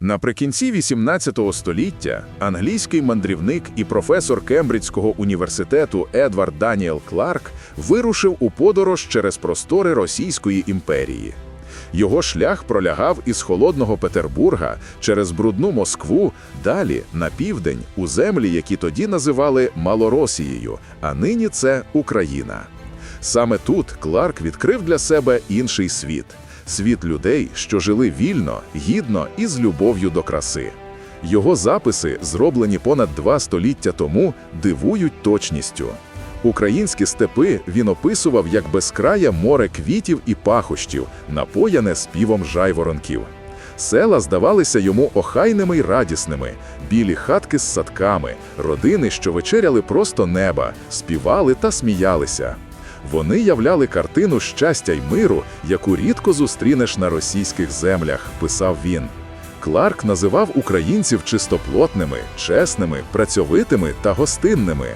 Наприкінці XVIII століття англійський мандрівник і професор Кембриджського університету Едвард Даніел Кларк вирушив у подорож через простори Російської імперії. Його шлях пролягав із холодного Петербурга через брудну Москву далі на південь у землі, які тоді називали Малоросією, а нині це Україна. Саме тут Кларк відкрив для себе інший світ світ людей, що жили вільно, гідно і з любов'ю до краси. Його записи, зроблені понад два століття тому, дивують точністю. Українські степи він описував як безкрає море квітів і пахощів, напояне співом жайворонків. Села здавалися йому охайними й радісними, білі хатки з садками, родини, що вечеряли просто неба, співали та сміялися. Вони являли картину щастя й миру, яку рідко зустрінеш на російських землях, писав він. Кларк називав українців чистоплотними, чесними, працьовитими та гостинними.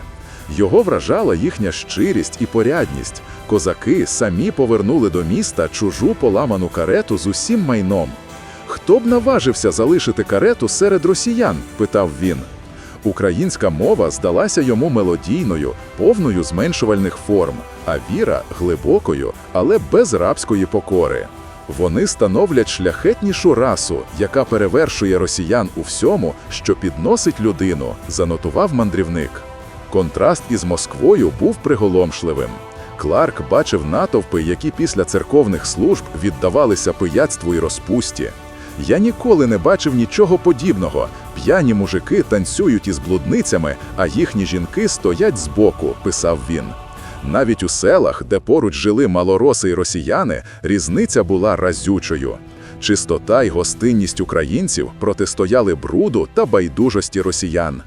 Його вражала їхня щирість і порядність. Козаки самі повернули до міста чужу поламану карету з усім майном. Хто б наважився залишити карету серед росіян? питав він. Українська мова здалася йому мелодійною, повною зменшувальних форм, а віра глибокою, але без рабської покори. Вони становлять шляхетнішу расу, яка перевершує росіян у всьому, що підносить людину, занотував мандрівник. Контраст із Москвою був приголомшливим. Кларк бачив натовпи, які після церковних служб віддавалися пияцтву і розпусті. Я ніколи не бачив нічого подібного. П'яні мужики танцюють із блудницями, а їхні жінки стоять збоку, писав він. Навіть у селах, де поруч жили малороси й росіяни, різниця була разючою. Чистота й гостинність українців протистояли бруду та байдужості росіян.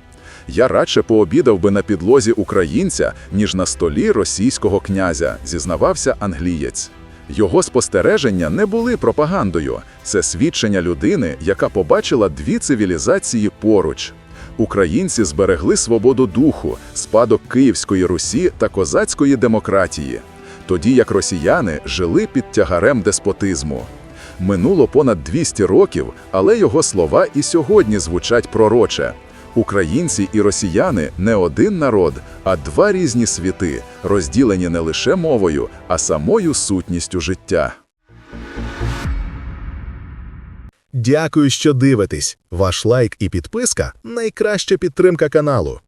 Я радше пообідав би на підлозі українця, ніж на столі російського князя, зізнавався англієць. Його спостереження не були пропагандою, це свідчення людини, яка побачила дві цивілізації поруч. Українці зберегли свободу духу, спадок Київської Русі та козацької демократії, тоді як росіяни жили під тягарем деспотизму. Минуло понад 200 років, але його слова і сьогодні звучать пророче. Українці і росіяни не один народ, а два різні світи, розділені не лише мовою, а самою сутністю життя. Дякую, що дивитесь. Ваш лайк і підписка найкраща підтримка каналу.